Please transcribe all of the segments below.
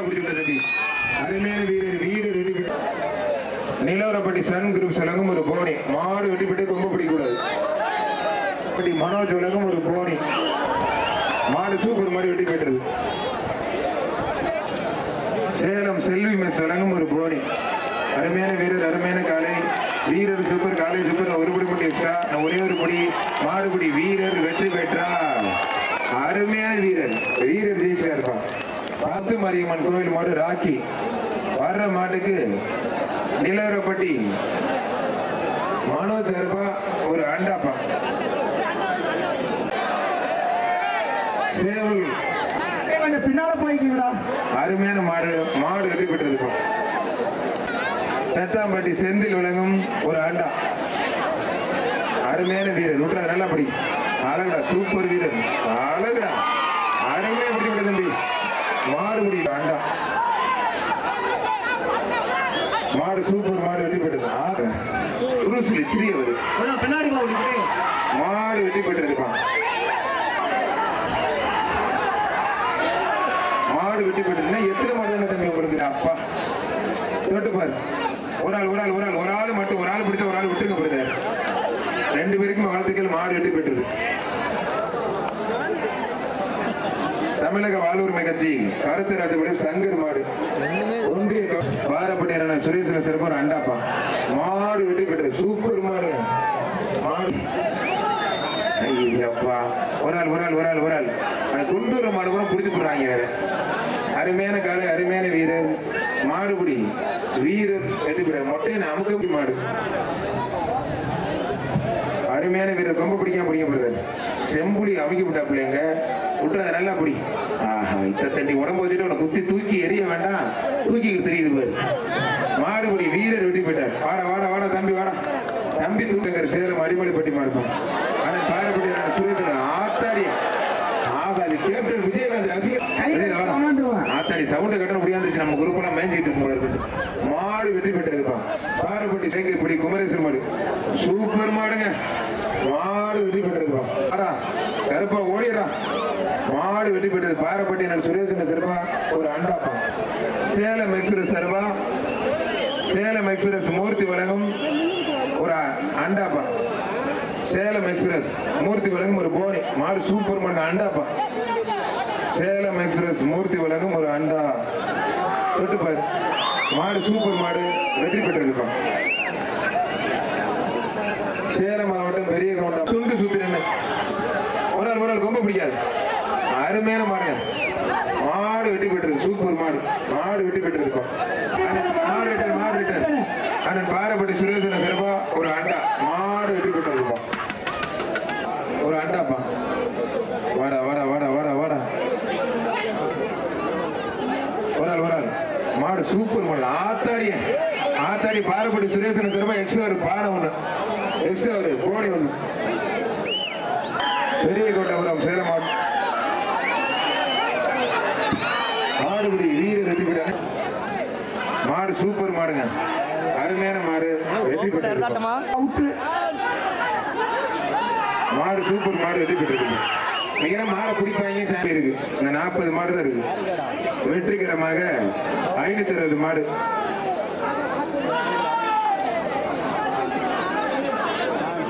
நல்லா பிடிச்சிட்டு தம்பி அருமையான வீரர் வீரர் நிலவரப்பட்டி சன் குரூப் சலங்கும் ஒரு போனி. மாடு வெட்டி பெற்று பிடிக்கூடாது பிடிக்கக்கூடாது. மனோஜ் உலகம் ஒரு போனி. மாடு சூப்பர் மாதிரி வெட்டி போயிட்டுருது சேலம் செல்வி மெஸ் வழங்கும் ஒரு போனி. அருமையான வீரர் அருமையான காலை. வீரர் சூப்பர் காலை சூப்பர் ஒரு படி மட்டும் எக்ஸ்ட்ரா. ஒரே ஒரு படி. மாடுபடி வீரர் வெற்றி பெற்றா அருமையான வீரர். வீரர் ஜெயிச்சா இருப்பான் பத்து மாரியம்மன் கோவில் மாடு ராக்கி வர்ற மாட்டுக்கு நிலவரப்பட்டி. மனோஜ் அருபா ஒரு அண்டாப்பா சேவல். கொஞ்சம் பின்னால போய்க்கீங்களா அருமையான மாடு மாடு வெற்றி பெற்றிருக்கும். பெத்தாம்பட்டி செந்தில் விளங்கும் ஒரு ஆண்டா. அருமையான வீரர் விட்டுறா நல்லா படி அழகுடா சூப்பர் வீரர். அழகுடா. அருமையா விட தம்பி. மாடு முடி சூப்பர் மாடு வெற்றி பெற்றது. குருசிலி திரிய வருது பின்னாடி மாடு வெற்றி மாடு வெட்டி போட்டுருந்தா எத்தனை மாடு தானே தம்பி உங்களுக்கு அப்பா. தொட்டு பாரு. ஒரு ஆள் ஒரு ஆள் ஒரு ஆள். ஒரு ஆள் மட்டும் ஒரு ஆள் பிடிச்ச ஒரு ஆள் விட்டுருங்க பிரதர். ரெண்டு பேருக்கும் வாழ்த்துக்கள். மாடு வெட்டி பெற்றது. தமிழக வாழ்வுரிமை கட்சி கருத்து ராஜபுரம் சங்கர் மாடு. ஒன்றிய க- பாரப்பட்டியான சுரேசன சிறப்பு ஒரு அண்டாப்பா. மாடு வெற்றி பெற்றது சூப்பர் மாடு. மாடு. ஐயப்பா. ஒரு ஆள் ஒரு ஆள் ஒரு ஆள் ஒரு ஆள். அந்த குண்டூர் மாடு கூட பிடிச்சி போடுறாங்க வேற அருமையான காலை அருமையான வீரர். மாடுபிடி வீரர் வெற்றி பெற மொட்டையை நமக்கு மாடு. அருமையான வீரர். ரொம்ப பிடிக்காம பிடிக்க போறது. செம்புலி அமைக்க விட்டா பிள்ளைங்க. விட்டுறத நல்லா பிடி. ஆஹா இத்த தண்ணி உடம்பு வச்சுட்டு உன்னை குத்தி தூக்கி எரிய வேண்டாம். தூக்கிக்கிட்டு தெரியுது பாரு. மாடுபிடி வீரர் வெட்டி போயிட்டார் வாடா வாடா வாடா தம்பி வாடா. தம்பி தூக்குங்கிற சேலம் அடிமலைப்பட்டி மாடுக்கும் ஆனால் பாரப்பட்டி சுரேஷன் ஆத்தாடி. ஆகாது கேப்டன் விஜயகாந்த் ரசிகர். ஆத்தாடி சவுண்ட் கட்ட முடியாந்துச்சு நம்ம குரூப்லாம் மேய்ஞ்சிட்டு போல இருக்கு. மாடு வெற்றி பெற்றதுப்பா. பாரப்பட்டி சேங்கப்படி குமரேசன் மாடு. சூப்பர் மாடுங்க. மாடு வெற்றி பெற்றதுப்பா. வாடா கருப்பா ஓடிடா மாடு வெற்றி பெற்றது. பாரப்பட்டி நான் சுரேசன் சிறப்பா ஒரு அண்டாப்பா சேலம் எக்ஸ்பிரஸ் சர்வா சேலம் எக்ஸ்பிரஸ் மூர்த்தி வழங்கும் ஒரு அண்டாப்பா சேலம் எக்ஸ்பிரஸ் மூர்த்தி வழங்கும் ஒரு போனி. மாடு சூப்பர் மாடு அண்டாப்பா சேலம் எக்ஸ்பிரஸ் மூர்த்தி வழங்கும் ஒரு அண்டா தொட்டுப்பாரு மாடு சூப்பர் மாடு வெற்றி பெற்றிருப்பான் சேலம் மாவட்டம் பெரிய கவுண்டா துண்டு சுத்திரன்னு ஒரு நாள் ஒரு நாள் ரொம்ப பிடிக்காது. அருமையான மாடு மாடு வெட்டி பெற்றிருக்கு சூப்பர் மாடு. மாடு வெட்டி பெற்றிருக்கோம் மாடு ரிட்டர் மாடு ரிட்டர் அண்ணன் பாரப்பட்டி சுரேசன சிறப்பா ஒரு அண்டா. மாடு வெட்டி பெற்றிருக்கோம் ஒரு அண்டாப்பா. வாடா வாடா வாடா வாடா வாடா. வரால் வரால் மாடு சூப்பர் மாடு. ஆத்தாரிய ஆத்தாரி பாரப்பட்டி சுரேசன சிறப்பா எக்ஸ்ட்ரா ஒரு பாடம் ஒண்ணு. எக்ஸ்ட்ரா ஒரு கோடி ஒண்ணு. பெரிய கோட்டபுரம் சேலம் மாடுபிடி வீரர் வெற்றி பெற்றாங்க மாடு சூப்பர் மாடுங்க. அருமையான மாடு. வெற்றி பெற்று மாடு சூப்பர் மாடு வெற்றி பெற்றிருக்கு. மிக மாடை பிடிப்பாங்க சாமி இருக்கு. இந்த நாற்பது மாடு தான் இருக்கு. வெற்றிகரமாக ஐநூத்தி அறுபது மாடு.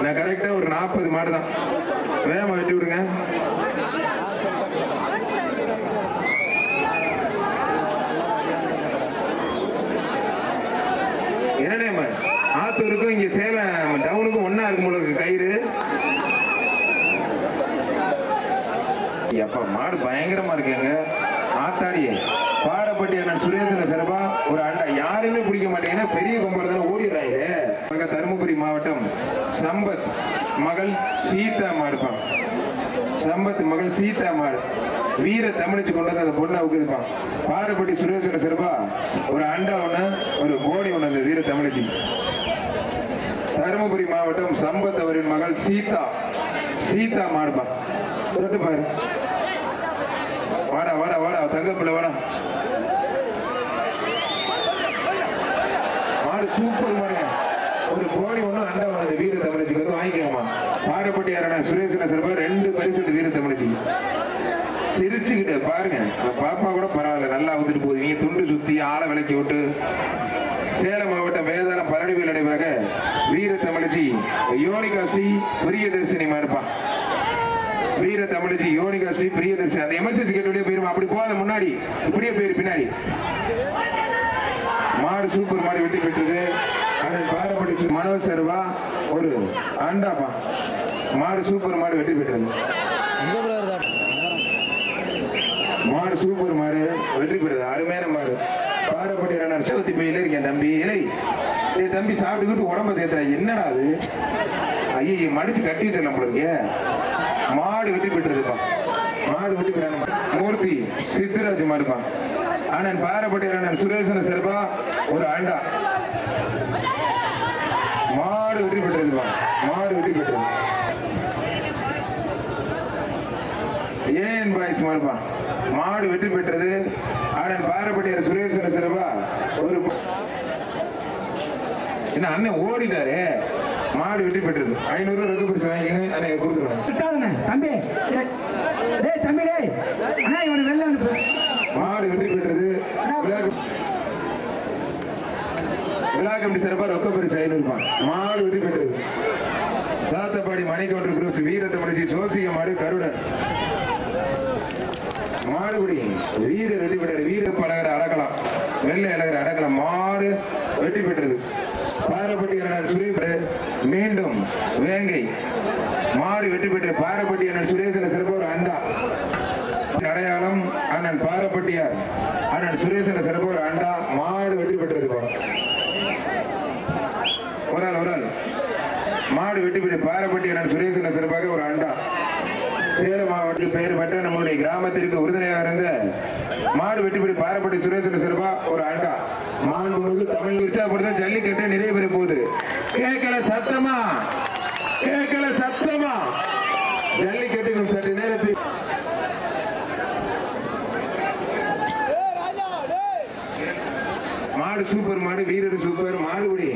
நான் கரெக்டா ஒரு நாற்பது மாடு தான். வேகமா வெட்டி விடுங்க என்னடே ஆத்தூருக்கும் இங்க சேலம் டவுனுக்கும் ஒன்னா இருக்கும் போல கயிறு. எப்ப மாடு பயங்கரமா இருக்குங்க. ஆத்தாடி பாரப்பட்டி அண்ணன் சுரேசன சிறப்பா ஒரு அண்டா யாருமே பிடிக்க மாட்டேங்கன்னா பெரிய கொம்பர் தானே ஓடிடுறாங்க தருமபுரி மாவட்டம் சம்பத் மகள் சீதா மாடுப்பான் சம்பத் மகள் சீதா மாடு. வீர தமிழிச்சு கொண்டு வந்து அந்த பொண்ணை உட்கிருப்பான் பாரப்பட்டி சுரேசன சிறப்பா ஒரு அண்டா ஒண்ணு ஒரு கோடி ஒண்ணு அந்த வீர தமிழிச்சு. தருமபுரி மாவட்டம் சம்பத் அவரின் மகள் சீதா. சீதா மாடுப்பா தொட்டு பாரு. வாடா வாடா வாடா. தங்கப்பிள்ள வாடா. மாடு சூப்பர் மாடுங்க. ஒரு கோடி ஒண்ணும் அண்டா வந்தது வீர தமிழச்சிக்கு வந்து வாங்கிக்கோமா பாரப்பட்டி அரணா சுரேசன சிறப்பா ரெண்டு பரிசு வீர தமிழச்சிக்கு. சிரிச்சுக்கிட்டு பாருங்க. பாப்பா கூட பரவாயில்ல. நல்லா வந்துட்டு போகுது. நீங்க துண்டு சுத்தி ஆளை விளக்கி விட்டு சேலம் மாவட்டம் வேதாளம் பரணிவில் நடைபாக வீர தமிழச்சி யோனிகாசி பிரியதர்ஷினி பிரியதர்சினி மாடுப்பா வீர தமிழச்சி யோனிகாசி ஸ்ரீ பிரியதர்சினி. அந்த எமர்ஜென்சி கேட்டு போயிருமா? அப்படி போகாத முன்னாடி. இப்படியே போயிரு பின்னாடி. மாடு சூப்பர் மாடு வெட்டி பெற்றது. அதன் பாரப்படி மனோஜ் சர்வா ஒரு அண்டாப்பா மாடு சூப்பர் மாடு வெட்டி பெற்றது. மாடு சூப்பர் மாடு வெற்றி பெறுது அருமையான மாடு. பாரப்பட்டி ரன்னர் சிவத்தி பையில இருக்கேன் தம்பி. இல்லை தம்பி சாப்பிட்டுக்கிட்டு உடம்ப தேத்துறா. என்னடா அது? ஐயோ மடிச்சு கட்டி வச்சிடலாம் நம்மளுக்கு மாடு வெட்டி பெற்றதுப்பா மாடு வெட்டி பெறான மூர்த்தி சித்தராஜ் மாடுப்பா. அண்ணன் பாரப்பட்டி அண்ணன் சுரேசன சிறப்பா ஒரு ஆண்டா மாடு வெற்றி பெற்றதுப்பா மாடு வெற்றி பெற்றது ஏன் பாய்ஸ் மாடுப்பா? மாடு வெற்றி பெற்றது அண்ணன் பாரப்பட்டியார் சுரேசன சிறப்பா ஒரு என்ன அண்ணன் ஓடிட்டாரு. மாடு வெற்றி பெற்றது ஐநூறு ரொக்க பரிசு வாங்கிக்கங்க அண்ணன் கொடுத்துருவேன். விட்டாதண்ணே தம்பி. டேய், தம்பி டேய். அண்ணா இவனை வெளில அனுப்பு. மாடு வெற்றி பெற்றது விழா கமிட்டி சிறப்பா ரொக்க பரிசு ஐநூறு ரூபாய் மாடு வெற்றி பெற்றது தாத்தப்பாடி மணிக்கவுண்டர் குரூப்ஸ் வீரத்தமிழச்சி ஜோசிய மாடு கருடன் மாடுபடி வீரர் வெற்றி பெற்றார் வீர பழகரை அடக்கலாம். வெள்ளை அழகரை அடக்கலாம். மாடு வெற்றி பெற்றது பாரப்பட்டி அண்ணன் சுரேஷ் மீண்டும் வேங்கை மாடு வெற்றி பெற்ற பாரப்பட்டி அண்ணன் சுரேசன் சிறப்பு ஒரு அண்டா. அடையாளம் அண்ணன் பாரப்பட்டியார். அண்ணன் சுரேசன் சிறப்பு ஒரு அண்டா மாடு வெற்றி பெற்றிருக்கிறோம் ஒரு ஆள் ஒரு ஆள். மாடு வெட்டி பெற்று பாரப்பட்டி அண்ணன் சுரேசன் சிறப்பாக ஒரு அண்டா. சேலம் மாவட்டத்தில் பெயர் பெற்ற நம்முடைய கிராமத்திற்கு உறுதுணையாக இருந்த மாடு வெட்டிப்படி பாரப்பட்டி சுரேசன் சிறப்பா ஒரு அண்டா மாண்புமிகு தமிழ் உற்சாகப்படுத்த ஜல்லிக்கட்டு நிறைய பெறும் போது கேட்கல சத்தமா? கேட்கல சத்தமா? ஜல்லிக்கட்டு சற்று நேரத்தில் மாடு சூப்பர் மாடு வீரர் சூப்பர் மாடுபடி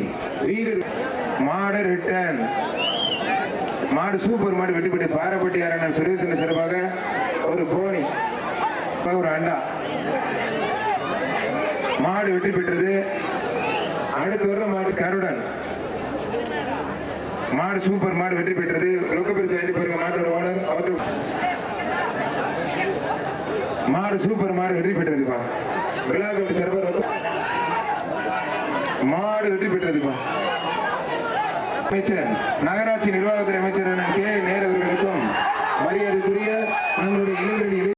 வீரர் மாடு ரிட்டர்ன். மாடு சூப்பர் மாடு வெட்டிப்பட்டு பாரப்பட்டி அரணன் சுரேசன் சிறப்பாக ஒரு போனி ஒரு அண்டா. மாடு வெற்றி பெற்றது. அடுத்து வர மாடு கருடன். மாடு சூப்பர் மாடு வெற்றி பெற்றது. ரொக்க பரிசு வாங்கி பாருங்க மாட்டோட ஓனர் அவர். மாடு சூப்பர் மாடு வெற்றி பெற்றதுப்பா. விழா கமிட்டி சிறப்பாக மாடு வெற்றி பெற்றதுப்பா. அமைச்சர் நகராட்சி நிர்வாகத்துறை அமைச்சர் அண்ணன் கே நேரு அவர்களுக்கும்